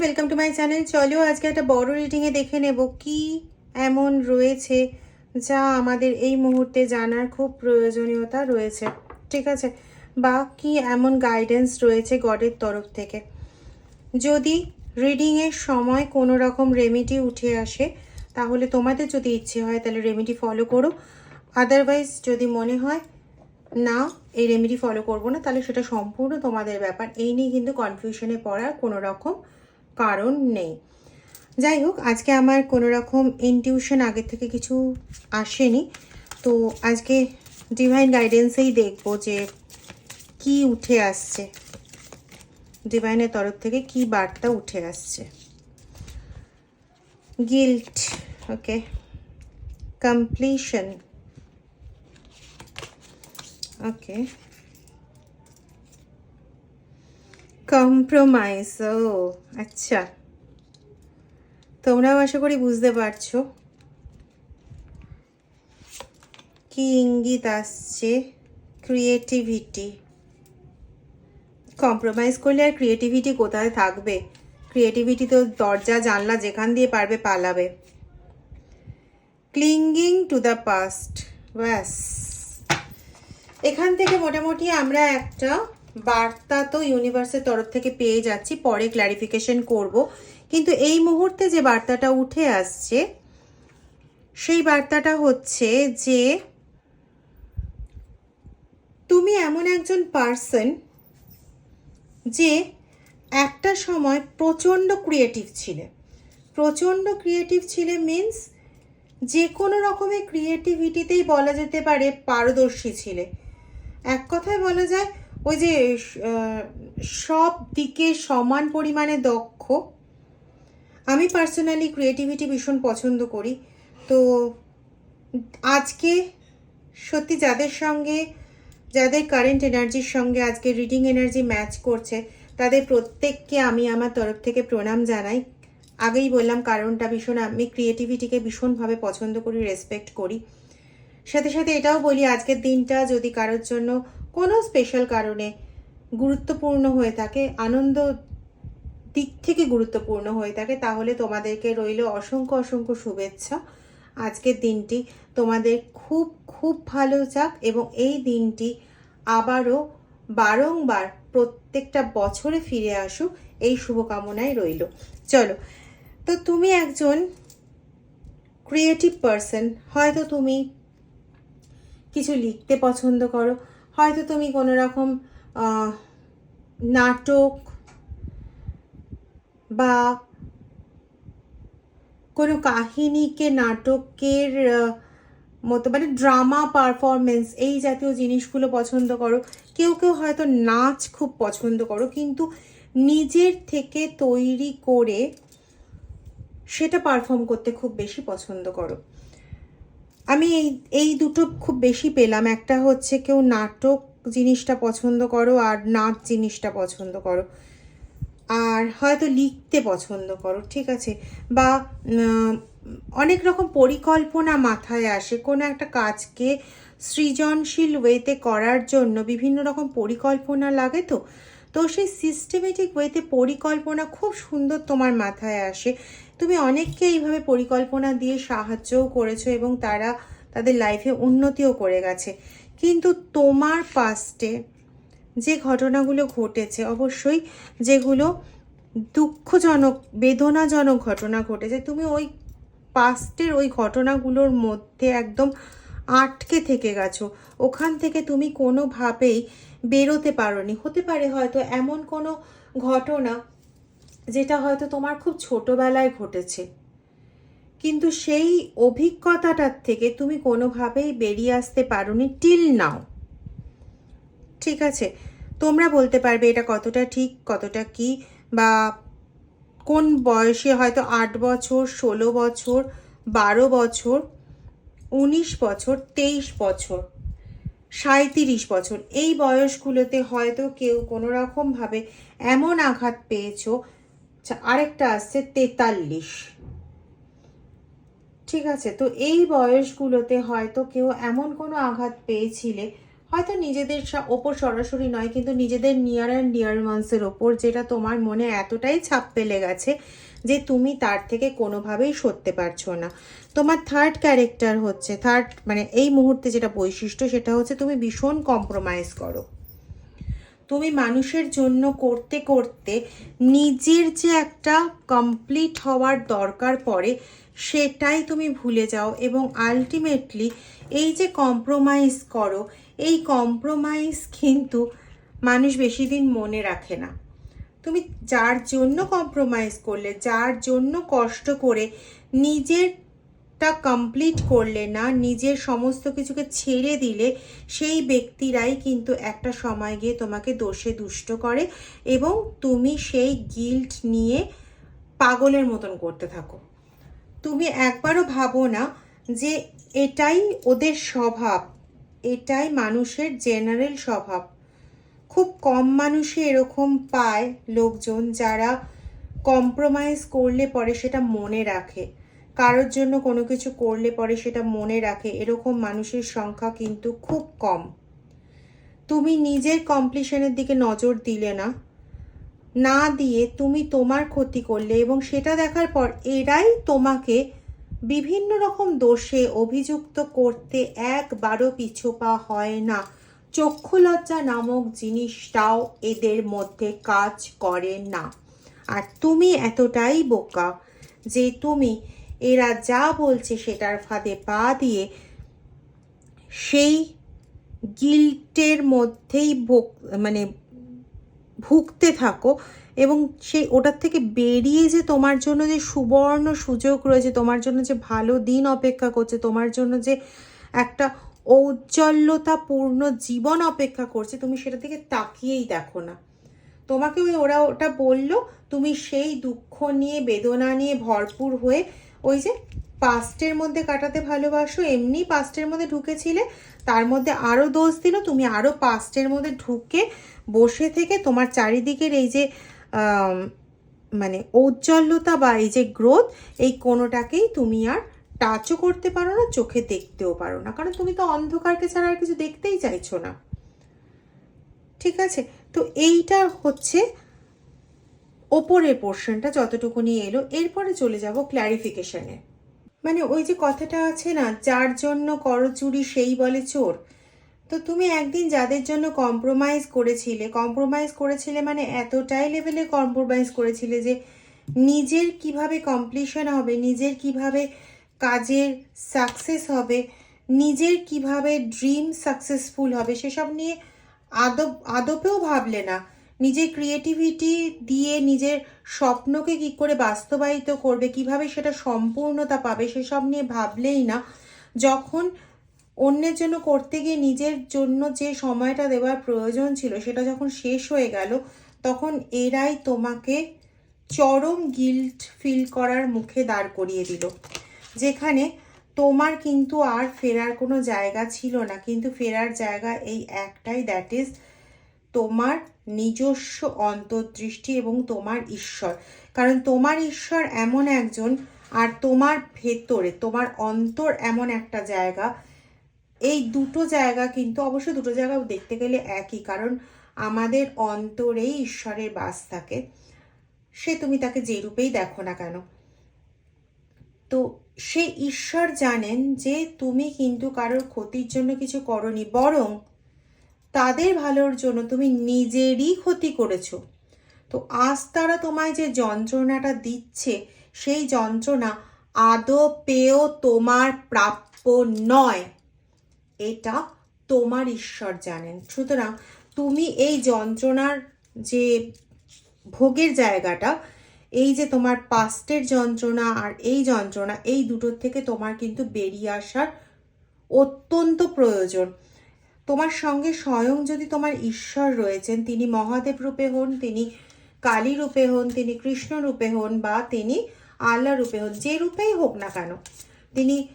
Welcome to my channel চলো আজকে একটা বড় রিডিংয়ে দেখে নেব কি এমন রয়েছে যা আমাদের এই মুহূর্তে জানার খুব প্রয়োজনীয়তা রয়েছে। ঠিক আছে? বা কি এমন গাইডেন্স রয়েছে গডের তরফ থেকে। যদি রিডিংয়ের সময় কোনো রকম রেমেডি উঠে আসে, তাহলে তোমাদের যদি ইচ্ছে হয় তাহলে রেমেডি ফলো করো। আদারওয়াইজ যদি মনে হয় না, এই রেমেডি ফলো করব না, তাহলে সেটা সম্পূর্ণ তোমাদের ব্যাপার। এই নিয়ে কিন্তু কনফিউশনে পড়ার কোনো রকম কারণ নেই। যাই হোক, আজকে আমার কোনো রকম ইনটিউশন আগের থেকে কিছু আসেনি। তো আজকে ডিভাইন গাইডেন্সেই দেখব যে কি উঠে আসছে। ডিভাইনের তরফ থেকে কি বার্তা উঠে আসছে। Guilt okay completion okay compromise ও আচ্ছা। তোমরাও আশা করি বুঝতে পারছ। কি ইঙ্গিত আসছে? ক্রিয়েটিভিটি কম্প্রোমাইজ করলে আর ক্রিয়েটিভিটি কোথায় থাকবে? ক্রিয়েটিভিটি তো দরজা, জানলা যেখান দিয়ে পারবে পালাবে। ক্লিঙ্গিং টু দ্য পাস্ট ব্যাস। এখান থেকে মোটামুটি আমরা একটা বার্তা তো ইউনিভার্সের তরফ থেকে পেয়ে যাচ্ছি, পরে ক্ল্যারিফিকেশন করব। কিন্তু এই মুহূর্তে যে বার্তাটা উঠে আসছে, সেই বার্তাটা হচ্ছে যে, তুমি এমন একজন পার্সন যে একটা সময় প্রচণ্ড ক্রিয়েটিভ ছিলে। প্রচণ্ড ক্রিয়েটিভ ছিলে মিন্স যে কোনো রকমের ক্রিয়েটিভিটিতেই বলা যেতে পারে পারদর্শী ছিলে। এক কথায় বলা যায় ওই যে সব দিকে সমান পরিমাণে দক্ষ। আমি পার্সোনালি ক্রিয়েটিভিটি ভীষণ পছন্দ করি। তো আজকে সত্যি যাদের সঙ্গে, যাদের কারেন্ট এনার্জির সঙ্গে আজকে রিডিং এনার্জি ম্যাচ করছে, তাদের প্রত্যেককে আমি আমার তরফ থেকে প্রণাম জানাই। আগেই বললাম, কারণটা ভীষণ, আমি ক্রিয়েটিভিটিকে ভীষণভাবে পছন্দ করি রেসপেক্ট করি। সাথে সাথে এটাও বলি, আজকের দিনটা যদি কারোর জন্য কোনো স্পেশাল কারণে গুরুত্বপূর্ণ হয়ে থাকে, আনন্দ দিক থেকে গুরুত্বপূর্ণ হয়ে থাকে, তাহলে তোমাদেরকে রইল অসংখ্য অসংখ্য শুভেচ্ছা। আজকের দিনটি তোমাদের খুব খুব ভালো যাক এবং এই দিনটি আবারও বারংবার প্রত্যেকটা বছরে ফিরে আসুক, এই শুভকামনায় রইল। চলো, তো তুমি একজন ক্রিয়েটিভ পারসন হয়তো তুমি কিছু লিখতে পছন্দ করো হয়তো তুমি কোনো রকম নাটক বা কোনো কাহিনীকে, নাটকের মতো মানে ড্রামা পারফরমেন্স এই জাতীয় জিনিসগুলো পছন্দ করো। কেউ কেউ হয়তো নাচ খুব পছন্দ করো, কিন্তু নিজের থেকে তৈরি করে সেটা পারফর্ম করতে খুব বেশি পছন্দ করো। আমি এই এই দুটো খুব বেশি পেলাম। একটা হচ্ছে কেউ নাটক জিনিসটা পছন্দ করো আর নাচ জিনিসটা পছন্দ করো। আর হয়তো লিখতে পছন্দ করো, ঠিক আছে? বা অনেক রকম পরিকল্পনা মাথায় আসে কোনো একটা কাজকে সৃজনশীল ওয়েতে করার জন্য। বিভিন্ন রকম পরিকল্পনা লাগে তো। তো সেই সিস্টেমেটিক ওয়েতে পরিকল্পনা খুব সুন্দর তোমার মাথায় আসে। তুমি অনেককে এইভাবে পরিকল্পনা দিয়ে সাহায্যও করেছ এবং তারা তাদের লাইফে উন্নতিও করে গেছে। কিন্তু তোমার পাস্টে যে ঘটনাগুলো ঘটেছে, অবশ্যই যেগুলো দুঃখজনক, বেদনাজনক ঘটনা ঘটেছে, তুমি ওই পাস্টের ওই ঘটনাগুলোর মধ্যে একদম আটকে থেকে গেছো। ওখান থেকে তুমি কোনোভাবেই বেরোতে পারোনি। হতে পারে হয়তো এমন কোনো ঘটনা যেটা হয়তো তোমার খুব ছোটবেলায় ঘটেছে। কিন্তু সেই অভিজ্ঞতাটার থেকে তুমি কোনোভাবেই বেরিয়ে আসতে পারোনি টিল নাও ঠিক আছে? তোমরা বলতে পারবে এটা কতটা ঠিক, কতটা কি, বা কোন বয়সে হয়তো আট বছর, ষোলো বছর, বারো বছর উনিশ বছর তেইশ বছর সাঁত্রিশ বছর। এই বয়সগুলোতে হয়তো কেউ কোনো রকমভাবে এমন আঘাত পেয়েছ আচ্ছা, আরেকটা আসছে তেতাল্লিশ। ঠিক আছে তো এই বয়সগুলোতে হয়তো কেউ এমন কোনো আঘাত পেয়েছিলে হয়তো নিজেদের ওপর সরাসরি নয় কিন্তু নিজেদের নিয়ার অ্যান্ড ডিয়ার ওয়ান্সের ওপর যেটা তোমার মনে এতটাই ছাপ ফেলে গেছে যে তুমি তার থেকে কোনোভাবেই সরতে পারছ না। তোমার থার্ড ক্যারেক্টার হচ্ছে থার্ড মানে এই মুহূর্তে যেটা বৈশিষ্ট্য সেটা হচ্ছে তুমি ভীষণ কম্প্রোমাইজ করো। তুমি মানুষের জন্য করতে করতে নিজের যে একটা কমপ্লিট হওয়ার দরকার পড়ে সেটাই তুমি ভুলে যাও এবং আলটিমেটলি এই যে কম্প্রোমাইজ করো, এই কম্প্রোমাইজ কিন্তু মানুষ বেশি দিন মনে রাখে না। তুমি যার জন্য কম্প্রোমাইজ করলে, যার জন্য কষ্ট করে নিজেরটা কমপ্লিট করলে না, নিজের সমস্ত কিছুকে ছেড়ে দিলে, সেই ব্যক্তিরাই কিন্তু একটা সময় গিয়ে তোমাকে দোষে দুষ্ট করে এবং তুমি সেই গিল্ট নিয়ে পাগলের মতন করতে থাকো। তুমি একবারও ভাবো না যে এটাই ওদের স্বভাব, এটাই মানুষের জেনারেল স্বভাব। খুব কম মানুষই এরকম পায় লোকজন যারা কম্প্রোমাইজ করলে পরে সেটা মনে রাখে। কারোর জন্য কোনো কিছু করলে পরে সেটা মনে রাখে, এরকম মানুষের সংখ্যা কিন্তু খুব কম। তুমি নিজের কমপ্লিশনের দিকে নজর দিলে না। না দিয়ে তুমি তোমার ক্ষতি করলে এবং সেটা দেখার পর এরাই তোমাকে বিভিন্ন রকম দোষে অভিযুক্ত করতে একবারও পিছুপা হয় না। চক্ষু লজ্জা নামক জিনিসটাও এদের মধ্যে কাজ করে না। আর তুমি এতটাই বোকা যে তুমি এরা যা বলছে সেটার ফাঁদে পা দিয়ে সেই গিল্টের মধ্যেই মানে ভুগতে থাকো এবং সেই ওটার থেকে বেরিয়ে যে তোমার জন্য যে সুবর্ণ সুযোগ রয়েছে, তোমার জন্য যে ভালো দিন অপেক্ষা করছে, তোমার জন্য যে একটা ঔজ্জ্বল্যতাপূর্ণ জীবন অপেক্ষা করছে। তুমি সেটা থেকে তাকিয়েই দেখো না। তোমাকে ওই ওরা ওটা বলল, তুমি সেই দুঃখ নিয়ে, বেদনা নিয়ে ভরপুর হয়ে ওই যে পাস্টের মধ্যে কাটাতে ভালোবাসো, এমনি পাস্টের মধ্যে ঢুকেছিলে, তার মধ্যে আরও দোষ দিল, তুমি আরও পাস্টের মধ্যে ঢুকে বসে থেকে তোমার চারিদিকের এই যে মানে ঔজ্জ্বল্যতা বা এই যে গ্রোথ এই কোনোটাকেই তুমি আর টাচও করতে পারো না, চোখে দেখতেও পারো না। কারণ তুমি তো অন্ধকারকে ছাড়া আর কিছু দেখতেই চাইছো না। ঠিক আছে? তো এইটা হচ্ছে ওপরের পোর্শনটা যতটুকুনি এলো। এরপরে চলে যাব ক্ল্যারিফিকেশনে মানে ওই যে কথাটা আছে না, যার জন্য করো চুরি, সেই বলে চোর। তো তুমি একদিন যাদের জন্য কম্প্রোমাইজ করেছিলে কম্প্রোমাইজ করেছিলে মানে এতটাই লেভেলে কম্প্রোমাইজ করেছিলে যে নিজের কীভাবে কমপ্লিশন হবে, নিজের কীভাবে কাজের সাকসেস হবে, নিজের কীভাবে ড্রিম সাকসেসফুল হবে সেসব নিয়ে আদব, আদপেও ভাবলে না। নিজের ক্রিয়েটিভিটি দিয়ে নিজের স্বপ্নকে কি করে বাস্তবায়িত করবে, কীভাবে সেটা সম্পূর্ণতা পাবে সেসব নিয়ে ভাবলেই না। যখন অন্যের জন্য করতে গিয়ে নিজের জন্য যে সময়টা দেওয়ার প্রয়োজন ছিল সেটা যখন শেষ হয়ে গেল, তখন এরাই তোমাকে চরম গিল্ট ফিল করার মুখে দাঁড় করিয়ে দিল। যেখানে তোমার কিন্তু আর ফেরার কোনো জায়গা ছিল না। কিন্তু ফেরার জায়গা এই একটাই দ্যাট ইজ তোমার নিজস্ব অন্তর্দৃষ্টি এবং তোমার ঈশ্বর। কারণ তোমার ঈশ্বর এমন একজন আর তোমার ভেতরে, তোমার অন্তর এমন একটা জায়গা। এই দুটো জায়গা কিন্তু অবশ্য দুটো জায়গা দেখতে গেলে একই, কারণ আমাদের অন্তরেই ঈশ্বরের বাস থাকে। সে তুমি তাকে যে রূপেই দেখো না কেন। তো সে ঈশ্বর জানেন যে তুমি কিন্তু কারোর ক্ষতির জন্য কিছু করনি, বরং তাদের ভালোর জন্য তুমি নিজেরই ক্ষতি করেছ। তো আজ তারা তোমায় যে যন্ত্রণাটা দিচ্ছে, সেই যন্ত্রণা আদৌ পেয়েও তোমার প্রাপ্য নয়। এটা তোমার ঈশ্বর জানেন। সুতরাং তুমি এই যন্ত্রণার যে ভোগের জায়গাটা এই যে তোমার পাস্টের যন্ত্রণা আর এই যন্ত্রণা, এই দুটোর থেকে তোমার কিন্তু বেরিয়ে আসার অত্যন্ত প্রয়োজন। তোমার সঙ্গে স্বয়ং যদি তোমার ঈশ্বর রয়েছেন, তিনি মহাদেব রূপে হন, তিনি কালী রূপে হন, তিনি কৃষ্ণ রূপে হন বা তিনি আল্লাহ রূপে হন, যে রূপেই হোক না কেন, তিনি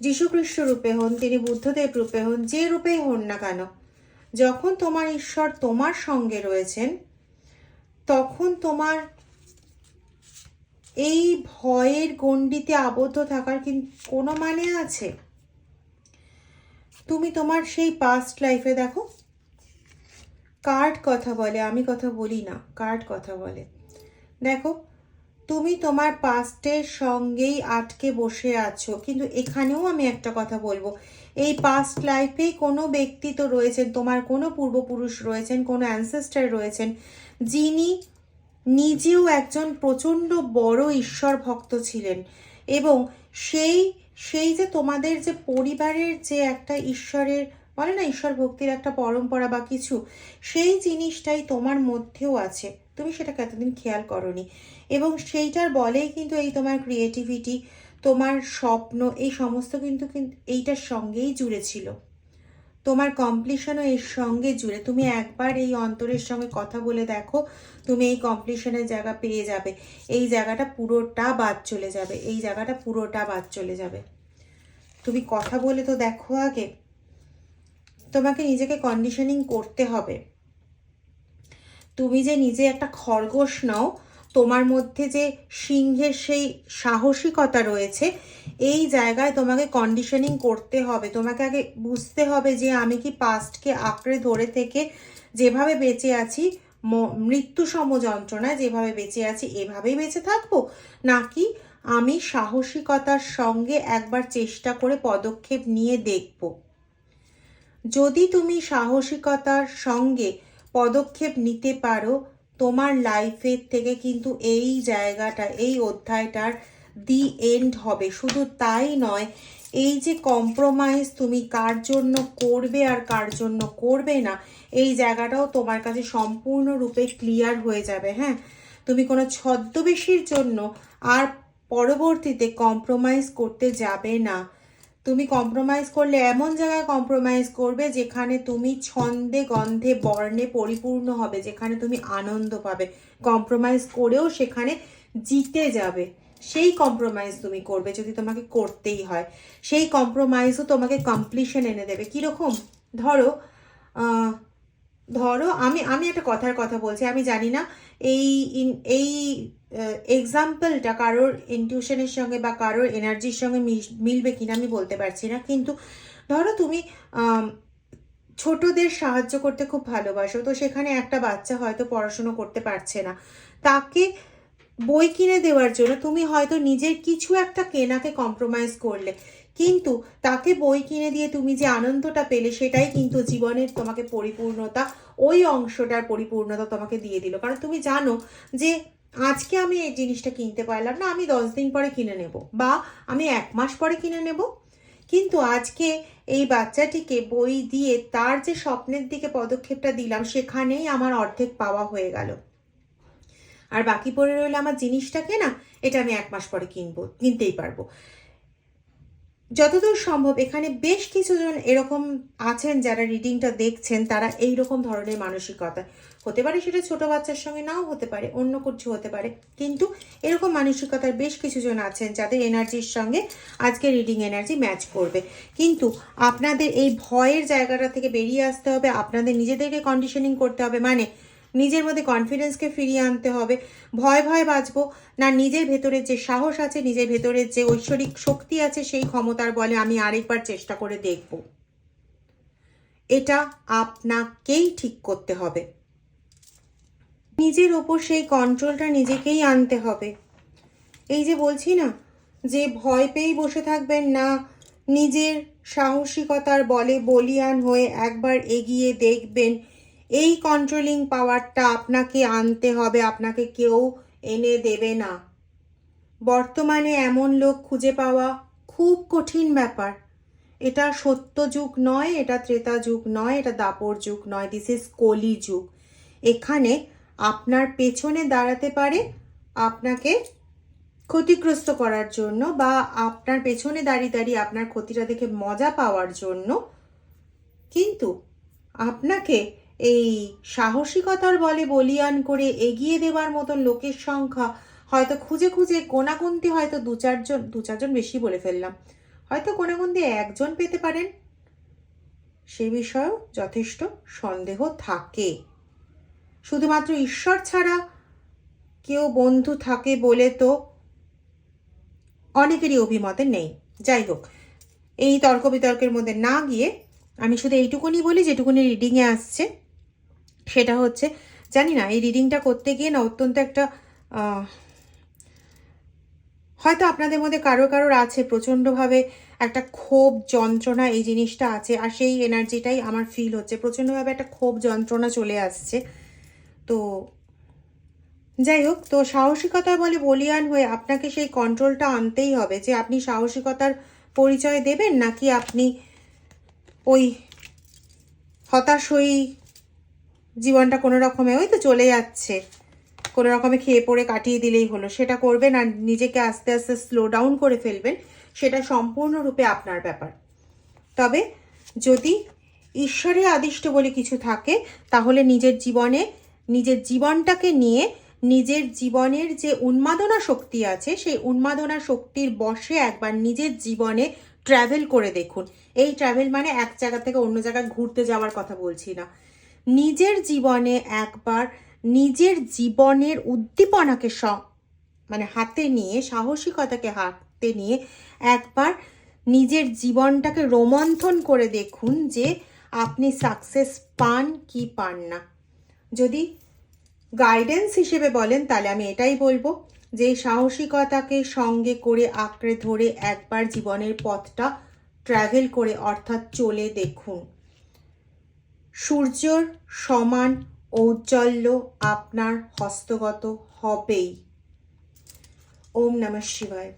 যীশুখ্রিস্ট রূপে হন, তিনি বুদ্ধদেব রূপে হন, যে রূপেই হন না কেন, যখন তোমার ঈশ্বর তোমার সঙ্গে রয়েছেন, তখন তোমার এই ভয়ের গণ্ডিতে আবদ্ধ থাকার কিন্তু কোনো মানে আছে? তুমি তোমার সেই পাস্ট লাইফে দেখো। কার্ড কথা বলে, আমি কথা বলি না কার্ড কথা বলে। দেখো, তুমি তোমার পাস্টের সঙ্গেই আটকে বসে আছো, কিন্তু এখানেও আমি একটা কথা বলব। এই পাস্ট লাইফে কোনো ব্যক্তি তো রয়েছেন, তোমার কোনো পূর্বপুরুষ রয়েছেন, কোনো অ্যানসেস্টার রয়েছেন, যিনি নিজেও একজন প্রচণ্ড বড় ঈশ্বর ভক্ত ছিলেন এবং সেই সেই যে তোমাদের যে পরিবারের যে একটা ঈশ্বরের, বলে না ঈশ্বর ভক্তির একটা পরম্পরা বা কিছু, সেই জিনিসটাই তোমার মধ্যেও আছে। তুমি সেটাকে এতদিন খেয়াল করনি। এবং সেইটার বলেই কিন্তু এই তোমার ক্রিয়েটিভিটি তোমার স্বপ্ন, এই সমস্ত কিন্তু কিন্তু এইটার সঙ্গেই জুড়ে ছিল। তোমার কমপ্লিশনও এর সঙ্গে জুড়ে। তুমি একবার এই অন্তরের সঙ্গে কথা বলে দেখো, তুমি এই কমপ্লিশনের জায়গা পেয়ে যাবে। এই জায়গাটা পুরোটা বাদ চলে যাবে। এই জায়গাটা পুরোটা বাদ চলে যাবে। তুমি কথা বলে তো দেখো আগে। তোমাকে নিজেকে কন্ডিশনিং করতে হবে। তুমি যে নিজে একটা খরগোশ নাও তোমার মধ্যে যে সিংহের সেই সাহসিকতা রয়েছে, এই জায়গায় তোমাকে কন্ডিশনিং করতে হবে। তোমাকে আগে বুঝতে হবে যে আমি কি পাস্টকে আঁকড়ে ধরে থেকে যেভাবে বেঁচে আছি মৃত্যু সম যন্ত্রণায় যেভাবে বেঁচে আছি, এভাবেই বেঁচে থাকব? নাকি আমি সাহসিকতার সঙ্গে একবার চেষ্টা করে পদক্ষেপ নিয়ে দেখব? যদি তুমি সাহসিকতার সঙ্গে পদক্ষেপ নিতে পারো তোমার লাইফের থেকে কিন্তু এই জায়গাটা, এই অধ্যায়টার দি এন্ড হবে। শুধু তাই নয়, এই যে কম্প্রোমাইজ তুমি কার জন্য করবে আর কার জন্য করবে না, এই জায়গাটাও তোমার কাছে সম্পূর্ণরূপে ক্লিয়ার হয়ে যাবে হ্যাঁ? তুমি কোনো ছদ্মবেশীর জন্য আর পরবর্তীতে কম্প্রোমাইজ করতে যাবে না। তুমি কম্প্রোমাইজ করলে, এমন জায়গায় কম্প্রোমাইজ করবে যেখানে তুমি ছন্দে গন্ধে, বর্ণে পরিপূর্ণ হবে, যেখানে তুমি আনন্দ পাবে। কম্প্রোমাইজ করেও সেখানে জিতে যাবে। সেই কম্প্রোমাইজ তুমি করবে যদি তোমাকে করতেই হয়। সেই কম্প্রোমাইজও তোমাকে কমপ্লিশন এনে দেবে। কীরকম? ধরো ধরো আমি আমি একটা কথার কথা বলছি। আমি জানি না, এই এই এক্সাম্পলটা কারোর ইনটিউশনের সঙ্গে বা কারোর এনার্জির সঙ্গে মিলবে কিনা আমি বলতে পারছি না। কিন্তু ধরো তুমি ছোটদের সাহায্য করতে খুব ভালোবাসো, তো সেখানে একটা বাচ্চা হয়তো পড়াশুনো করতে পারছে না। তাকে বই কিনে দেওয়ার জন্য তুমি হয়তো নিজের কিছু একটা কেনাকে কম্প্রোমাইজ করলে। কিন্তু তাকে বই কিনে দিয়ে তুমি যে আনন্দটা পেলে, সেটাই কিন্তু জীবনের তোমাকে পরিপূর্ণতা, ওই অংশটার পরিপূর্ণতা তোমাকে দিয়ে দিল। কারণ তুমি জানো যে আজকে আমি এই জিনিসটা কিনতে পারলাম না, আমি দশ দিন পরে কিনে নেব বা আমি এক মাস পরে কিনে নেব। কিন্তু আজকে এই বাচ্চাটিকে বই দিয়ে তার যে স্বপ্নের দিকে পদক্ষেপটা দিলাম, সেখানেই আমার অর্ধেক পাওয়া হয়ে গেল। আর বাকি পড়ে রইল আমার জিনিসটা কেনা এটা আমি এক মাস পরে কিনবো, কিনতেই পারব। যতদূর সম্ভব এখানে বেশ কিছুজন এরকম আছেন যারা রিডিংটা দেখছেন, তারা এই রকম ধরনের মানসিকতা। হতে পারে সেটা ছোট বাচ্চার সঙ্গে নাও হতে পারে, অন্য কিছু হতে পারে। কিন্তু এরকম মানসিকতার বেশ কিছুজন আছেন যাদের এনার্জির সঙ্গে আজকে রিডিং এনার্জি ম্যাচ করবে। কিন্তু আপনাদের এই ভয়ের জায়গাটা থেকে বেরিয়ে আসতে হবে, আপনাদের নিজেদেরকে কন্ডিশনিং করতে হবে। মানে নিজের মধ্যে কনফিডেন্সকে ফিরিয়ে আনতে হবে। ভয় ভয় বাঁচবো না, নিজের ভেতরের যে সাহস আছে, নিজের ভেতরের যে ঐশ্বরিক শক্তি আছে, সেই ক্ষমতার বলে আমি আরেকবার চেষ্টা করে দেখব। এটা আপনাকেই ঠিক করতে হবে। নিজের ওপর সেই কন্ট্রোলটা নিজেকেই আনতে হবে। এই যে বলছি না, যে ভয় পেয়েই বসে থাকবেন না, নিজের সাহসিকতার বলে বলিয়ান হয়ে একবার এগিয়ে দেখবেন এই কন্ট্রোলিং পাওয়ারটা আপনাকে আনতে হবে, আপনাকে কেউ এনে দেবে না। বর্তমানে এমন লোক খুঁজে পাওয়া খুব কঠিন ব্যাপার। এটা সত্য যুগ নয়, এটা ত্রেতা যুগ নয়, এটা দাপর যুগ নয় দিস ইজ কলি যুগ। এখানে আপনার পেছনে দাঁড়াতে পারে আপনাকে ক্ষতিগ্রস্ত করার জন্য বা আপনার পেছনে দাঁড়িয়ে দাঁড়িয়ে আপনার ক্ষতিটা দেখে মজা পাওয়ার জন্য। কিন্তু আপনাকে এই সাহসিকতার বলে বলিয়ান করে এগিয়ে দেওয়ার মতন লোকের সংখ্যা হয়তো খুঁজে খুঁজে কোনাকুন্তি হয়তো দু চারজন দু চারজন বেশি বলে ফেললাম। হয়তো কোনাকুন্তি একজন পেতে পারেন। সে বিষয়েও যথেষ্ট সন্দেহ থাকে। শুধুমাত্র ঈশ্বর ছাড়া কেউ বন্ধু থাকে বলে তো অনেকেরই অভিমতে নেই। যাই হোক, এই তর্ক বিতর্কের মধ্যে না গিয়ে আমি শুধু এইটুকুনি বলি, যেটুকুনি রিডিংয়ে আসছে। সেটা হচ্ছে, জানি না, এই রিডিংটা করতে গিয়ে না অত্যন্ত একটা হয়তো আপনাদের মধ্যে কারও কারোর আছে, প্রচণ্ডভাবে একটা ক্ষোভ, যন্ত্রণা এই জিনিসটা আছে, আর সেই এনার্জিটাই আমার ফিল হচ্ছে, প্রচণ্ডভাবে একটা ক্ষোভ, যন্ত্রণা চলে আসছে। তো যাই হোক, তো সাহসিকতা বলে বলিয়ান হয়ে আপনাকে সেই কন্ট্রোলটা আনতেই হবে, যে আপনি সাহসিকতার পরিচয় দেবেন, নাকি আপনি ওই হতাশ হয়েই জীবনটা কোনো রকমে ওই তো চলে যাচ্ছে। কোনো রকমে খেয়ে পড়ে কাটিয়ে দিলেই হলো। সেটা করবেন আর নিজেকে আস্তে আস্তে স্লো ডাউন করে ফেলবেন। সেটা সম্পূর্ণরূপে আপনার ব্যাপার। তবে যদি ঈশ্বরের আদিষ্ট বলে কিছু থাকে, তাহলে নিজের জীবনে, নিজের জীবনটাকে নিয়ে নিজের জীবনের যে উন্মাদনা শক্তি আছে, সেই উন্মাদনা শক্তির বশে একবার নিজের জীবনে ট্রাভেল করে দেখুন। এই ট্রাভেল মানে এক জায়গা থেকে অন্য জায়গায় ঘুরতে যাওয়ার কথা বলছি না। নিজের জীবনে একবার নিজের জীবনের উদ্দীপনাকে স মানে হাতে নিয়ে, সাহসিকতাকে হাতে নিয়ে একবার নিজের জীবনটাকে রোমন্থন করে দেখুন যে আপনি সাকসেস পান কি পান না। যদি গাইডেন্স হিসেবে বলেন, তাহলে আমি এটাই বলব যে সাহসিকতাকে সঙ্গে করে আঁকড়ে ধরে একবার জীবনের পথটা ট্রাভেল করে অর্থাৎ চলে দেখুন। সূর্যর সমান ঔজ্জ্বল্য আপনার হস্তগত হবেই। ওম নমঃ শিবায়।